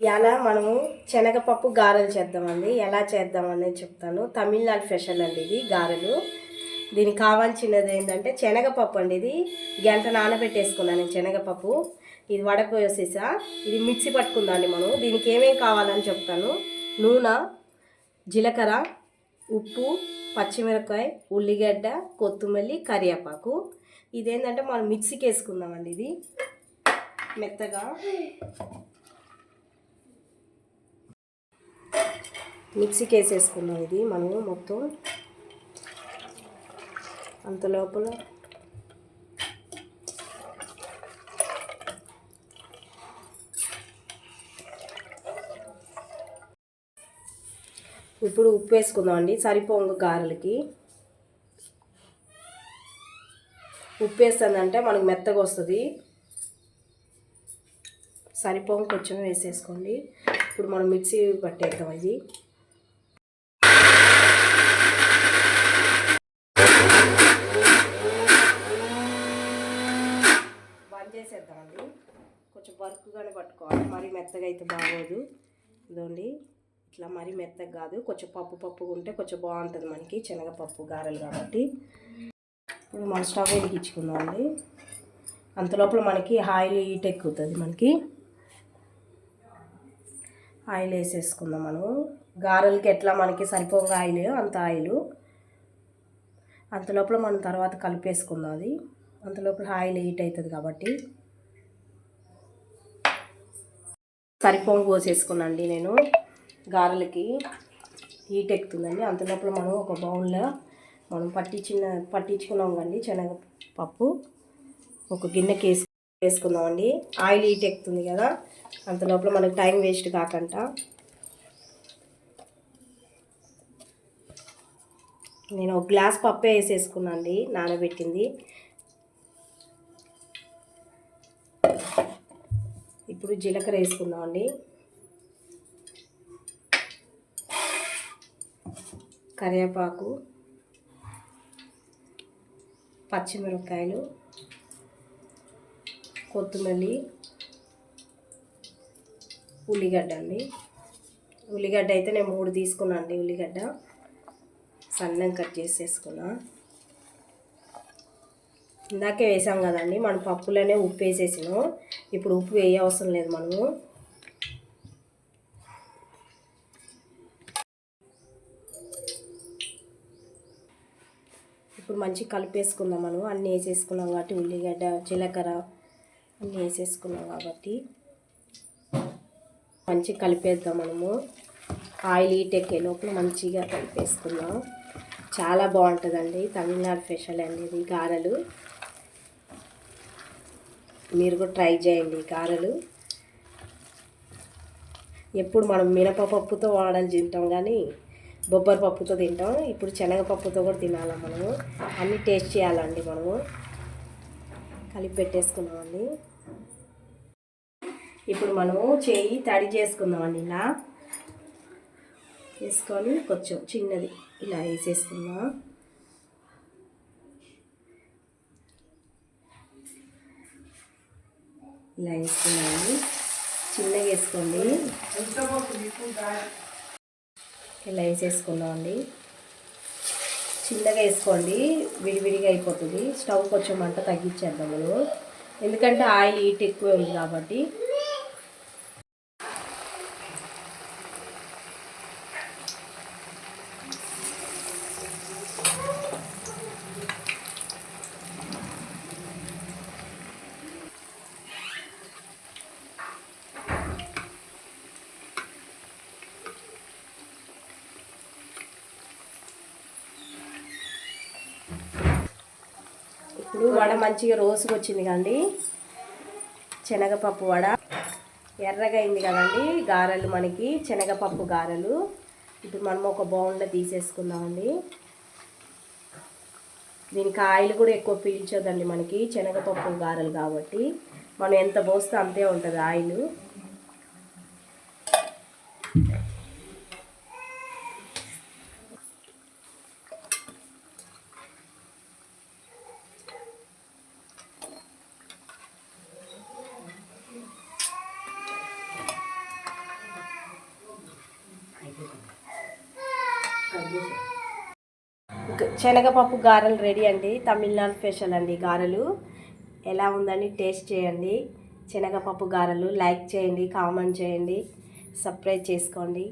ఇలా మనము శనగపప్పు గారెలు చేద్దామండి. ఎలా చేద్దామని చెప్తాను. తమిళనాడు స్పెషల్ అండి ఇది గారెలు. దీనికి కావాల్సినది ఏంటంటే శనగపప్పు అండి ఇది. గంట నానబెట్టేసుకున్నాను నేను శనగపప్పు. ఇది వడపోసేసా. ఇది మిక్సీ పట్టుకుందండి మనం. దీనికి ఏమేమి కావాలని చెప్తాను. నూనె జీలకర్ర ఉప్పు పచ్చిమిరపకాయ ఉల్లిగడ్డ కొత్తిమల్లి కరివేపాకు. ఇదేంటంటే మనం మిక్సీకి వేసుకుందామండి ఇది. మెత్తగా. మిక్సీకి వేసేసుకున్నాం ఇది మనము మొత్తం. అంత లోపల. ఇప్పుడు ఉప్పు వేసుకుందాం అండి సరిపోంగు గారెలకి. ఉప్పు వేస్తుందంటే మనకు మెత్తగా వస్తుంది. సరిపోంగు కొంచెం వేసేసుకోండి. ఇప్పుడు మనం మిక్సీ పట్టేద్దాం ఇది. బంద్ చేసేద్దామండి. కొంచెం బరుకుగానే పట్టుకోవాలి. మరీ మెత్తగా అయితే బాగోదు. ఇదండి ఇట్లా మరీ మెత్తగా కాదు. కొంచెం పప్పు పప్పుగా ఉంటే కొంచెం బాగుంటుంది మనకి. శనగపప్పు గారెలు కాబట్టి. ఇప్పుడు మన స్టవ్ వెలిగించుకుందామండి. అంత లోపల మనకి ఆయిల్ హీట్ ఎక్కుతుంది మనకి. ఆయిల్ వేసేసుకుందాం మనం. గారెలకి ఎట్లా మనకి సరిపోగా ఆయిల్ అంత ఆయిల్. అంత లోపల మనం తర్వాత కలిపేసుకుందాం అది. అంత లోపల ఆయిల్ హీట్ అవుతుంది కాబట్టి. సరిపోను పోసేసుకున్నాండి నేను గారెలకి. హీట్ ఎక్కుతుందండి. అంత లోపల మనం ఒక బౌల్లో మనం పట్టించిన పట్టించుకున్నాం కండి శనగపప్పు. ఒక గిన్నెకి వేసు వేసుకుందామండి ఆయిల్ హీట్ ఎక్కుతుంది కదా అంత లోపల మనకి టైం వేస్ట్ కాకుండా నేను ఒక గ్లాస్ పప్పే వేసేసుకున్నాను అండి నానబెట్టింది. ఇప్పుడు జీలకర్ర వేసుకుందామండి. కరివేపాకు పచ్చిమిరపకాయలు కొత్తిమల్లి ఉల్లిగడ్డ అండి. ఉల్లిగడ్డ అయితే నేను మూడు తీసుకున్నాను అండి ఉల్లిగడ్డ. సన్నం కట్ చేసేసుకున్నా. ఇందాకే వేసాం కదండి మనం పప్పులోనే ఉప్పు వేసేసినాం. ఇప్పుడు ఉప్పు వేయ అవసరం లేదు మనము. ఇప్పుడు మంచి కలిపేసుకుందాం మనం. అన్నీ వేసేసుకున్నాం కాబట్టి ఉల్లిగడ్డ జీలకర్ర అన్నీ వేసేసుకున్నాం కాబట్టి మంచి కలిపేద్దాం మనము. ఆయిల్ హీట్ ఎక్కే లోపల మంచిగా కలిపేసుకుందాం. చాలా బాగుంటుందండి. తమిళనాడు స్పెషల్ అండి ఇది గారెలు. మీరు కూడా ట్రై చేయండి కారలు. ఎప్పుడు మనం మినపప్పుతో వాడని తింటాం కానీ బొబ్బరి పప్పుతో తింటాం. ఇప్పుడు శనగపప్పుతో కూడా తినాలా మనము? అన్నీ టేస్ట్ చేయాలండి మనము. కలిపి పెట్టేసుకున్నామండి ఇప్పుడు మనము చేయి తడి చేసుకుందామండి ఇలా. వేసుకొని కొంచెం చిన్నది ఇలా వేసేసుకుందాం. ఇలా వేసుకున్నాము చిన్నగా వేసుకోండి. ఇలా వేసేసుకుందామండి. చిన్నగా వేసుకోండి. విడివిడిగా అయిపోతుంది. స్టవ్ కొంచెం మంట తగ్గించేద్దాం మనం. ఎందుకంటే ఆయిల్ హీట్ ఎక్కువ ఉంది కాబట్టి ఇప్పుడు వడ మంచిగా రోజుకు వచ్చింది కదండి. శనగపప్పు వడ. ఎర్రగా అయింది కదండి గారెలు మనకి శనగపప్పు గారెలు. ఇప్పుడు మనం ఒక బౌల్లో తీసేసుకుందామండి. దీనికి ఆయిల్ కూడా ఎక్కువ పీల్చదండి మనకి శనగపప్పు గారెలు కాబట్టి. మనం ఎంత పోస్తే అంతే ఉంటుంది ఆయిల్. శనగపప్పు గారెలు రెడీ అండి. తమిళనాడు స్పెషల్ అండి గారెలు. ఎలా ఉందని టేస్ట్ చేయండి. శనగపప్పు గారెలు లైక్ చేయండి కామెంట్ చేయండి. సబ్స్క్రైబ్ చేసుకోండి.